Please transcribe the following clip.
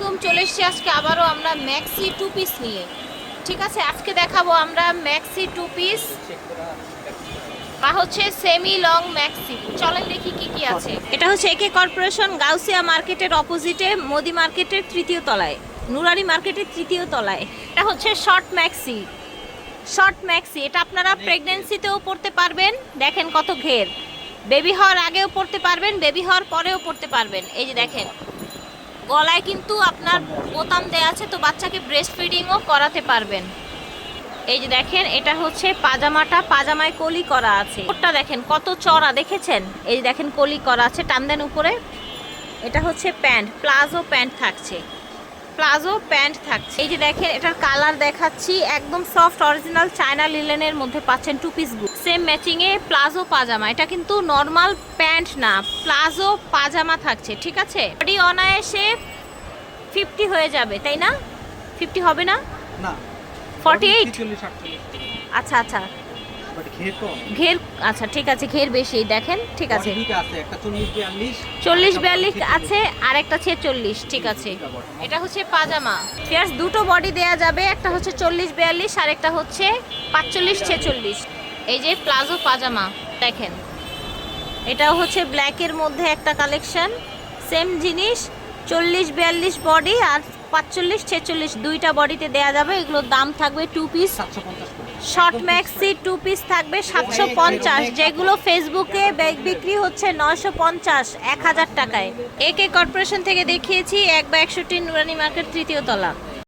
আলাইকুম চলে এসেছি আজকে আবারও আমরা ম্যাক্সি টু পিস নিয়ে। ঠিক আছে? আজকে দেখাবো আমরা ম্যাক্সি টু পিস বা হচ্ছে সেমি লং ম্যাক্সি চলেন দেখি কি কি আছে। এটা হচ্ছে একে কর্পোরেশন গাউসিয়া মার্কেটের অপোজিটে মোদি মার্কেটের তৃতীয় তলায় নুরারি মার্কেটের তৃতীয় তলায়। এটা হচ্ছে শর্ট ম্যাক্সি শর্ট ম্যাক্সি এটা আপনারা প্রেগনেন্সিতেও পড়তে পারবেন। দেখেন কত ঘের। বেবি হওয়ার আগেও পড়তে পারবেন বেবি হওয়ার পরেও পড়তে পারবেন। এই যে দেখেন গলায় কিন্তু আপনার বোতাম দেওয়া আছে, তো বাচ্চাকে ব্রেস্ট ফিডিংও করাতে পারবেন। এই যে দেখেন, এটা হচ্ছে পাজামাটা, পাজামায় কলি করা আছে। ওটা দেখেন, কত চড়া, দেখেছেন? এই যে দেখেন, কলি করা আছে, টান দেন উপরে। এটা হচ্ছে প্যান্ট, প্লাজো প্যান্ট থাকছে। প্লাজো প্যান্ট থাকছে। এই যে দেখেন এটার কালার দেখাচ্ছি। একদম সফট অরিজিনাল চায়না লিলেনের মধ্যে পাচ্ছেন টু পিসগুলো সেম ম্যাচিং এ প্লাজো পাজামা। এটা কিন্তু নর্মাল প্যান্ট না প্লাজো পাজামা থাকছে ঠিক আছে? বডি অনায়াসে ফিফটি হয়ে যাবে তাই না? ফিফটি হবে না? না। ফর্টি এইট আচ্ছা আচ্ছা। ঘের আচ্ছা ঠিক আছে ঘের বেশি দেখেন ঠিক আছে। চল্লিশ বিয়াল্লিশ। আছে আর একটা ছেচল্লিশ ঠিক আছে। এটা হচ্ছে পাজামা। ফিয়ার্স দুটো বডি দেয়া যাবে একটা হচ্ছে চল্লিশ বিয়াল্লিশ আর একটা হচ্ছে পাঁচচল্লিশ ছেচল্লিশ। এই যে প্লাজো পাজামা দেখেন। এটাও হচ্ছে ব্ল্যাকের মধ্যে একটা কালেকশন সেম জিনিস চল্লিশ বিয়াল্লিশ বডি আর পাঁচচল্লিশ ছেচল্লিশ দুইটা বডিতে দেয়া যাবে এগুলোর দাম থাকবে টু পিস সাতশো পঞ্চাশ শর্ট ম্যাক্সি টু পিস থাকবে সাতশো পঞ্চাশ, যেগুলো ফেসবুকে ব্যাগ বিক্রি হচ্ছে নশো পঞ্চাশ, এক হাজার টাকায়। একে কর্পোরেশন থেকে দেখিয়েছি, এক বা একষট্টি নুরানি মার্কেট তৃতীয় তলা।